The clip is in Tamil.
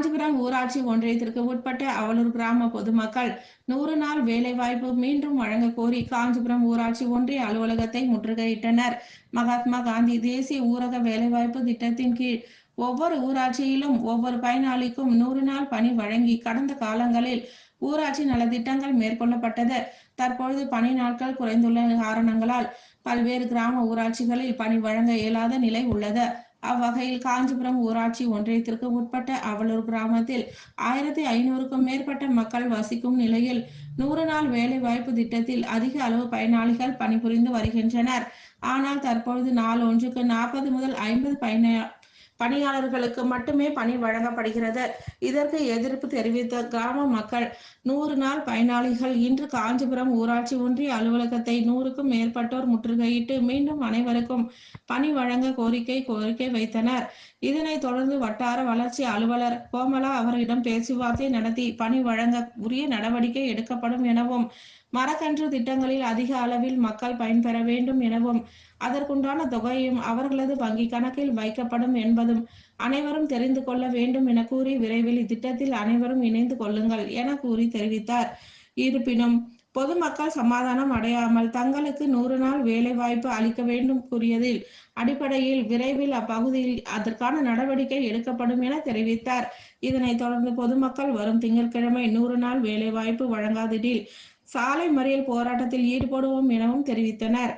காஞ்சிபுரம் ஊராட்சி ஒன்றியத்திற்கு உட்பட்ட அவலூர் கிராம பொதுமக்கள் நூறு நாள் வேலைவாய்ப்பு மீண்டும் வழங்க கோரி காஞ்சிபுரம் ஊராட்சி ஒன்றிய அலுவலகத்தை முற்றுகையிட்டனர். மகாத்மா காந்தி தேசிய ஊரக வேலைவாய்ப்பு திட்டத்தின் கீழ் ஒவ்வொரு ஊராட்சியிலும் ஒவ்வொரு பயனாளிக்கும் நூறு நாள் பணி வழங்கி கடந்த காலங்களில் ஊராட்சி நலத்திட்டங்கள் மேற்கொள்ளப்பட்டது. தற்பொழுது பணி நாட்கள் குறைந்துள்ள காரணங்களால் பல்வேறு கிராம ஊராட்சிகளில் பணி வழங்க இயலாத நிலை உள்ளது. அவ்வகையில் காஞ்சிபுரம் ஊராட்சி ஒன்றியத்திற்கு உட்பட்ட அவலூர் கிராமத்தில் ஆயிரத்தி ஐநூறுக்கும் மேற்பட்ட மக்கள் வசிக்கும் நிலையில் நூறு நாள் வேலை வாய்ப்பு திட்டத்தில் அதிக அளவு பயனாளிகள் பணிபுரிந்து வருகின்றனர். ஆனால் தற்பொழுது நாள் ஒன்றுக்கு நாற்பது முதல் ஐம்பது பயன பணியாளர்களுக்கு மட்டுமே பணி வழங்கப்படுகிறது. இதற்கு எதிர்ப்பு தெரிவித்த கிராம மக்கள் நூறு நாள் பயனாளிகள் இன்று காஞ்சிபுரம் ஊராட்சி ஒன்றிய அலுவலகத்தை நூறுக்கும் மேற்பட்டோர் முற்றுகையிட்டு மீண்டும் அனைவருக்கும் பணி வழங்க கோரிக்கை கோரிக்கை வைத்தனர். இதனைத் தொடர்ந்து வட்டார வளர்ச்சி அலுவலர் கோமலா அவரிடம் பேச்சுவார்த்தை நடத்தி பணி வழங்க உரிய நடவடிக்கை எடுக்கப்படும் எனவும் மரக்கன்று திட்டங்களில் அதிக அளவில் மக்கள் பயன்பெற வேண்டும் எனவும் அதற்குண்டான தொகையும் அவர்களது வங்கி கணக்கில் வைக்கப்படும் என்பதும் அனைவரும் தெரிந்து கொள்ள வேண்டும் என கூறி விரைவில் இத்திட்டத்தில் அனைவரும் இணைந்து கொள்ளுங்கள் என கூறி தெரிவித்தார். இருப்பினும் பொதுமக்கள் சமாதானம் அடையாமல் தங்களுக்கு நூறு நாள் வேலை வாய்ப்பு அளிக்க வேண்டும் கூறியதில் அடிப்படையில் விரைவில் அப்பகுதியில் அதற்கான நடவடிக்கை எடுக்கப்படும் என தெரிவித்தார். இதனைத் தொடர்ந்து பொதுமக்கள் வரும் திங்கட்கிழமை நூறு நாள் வேலை வாய்ப்பு வழங்காததில் சாலை மறியல் போராட்டத்தில் ஈடுபடுவோம் எனவும் தெரிவித்தனர்.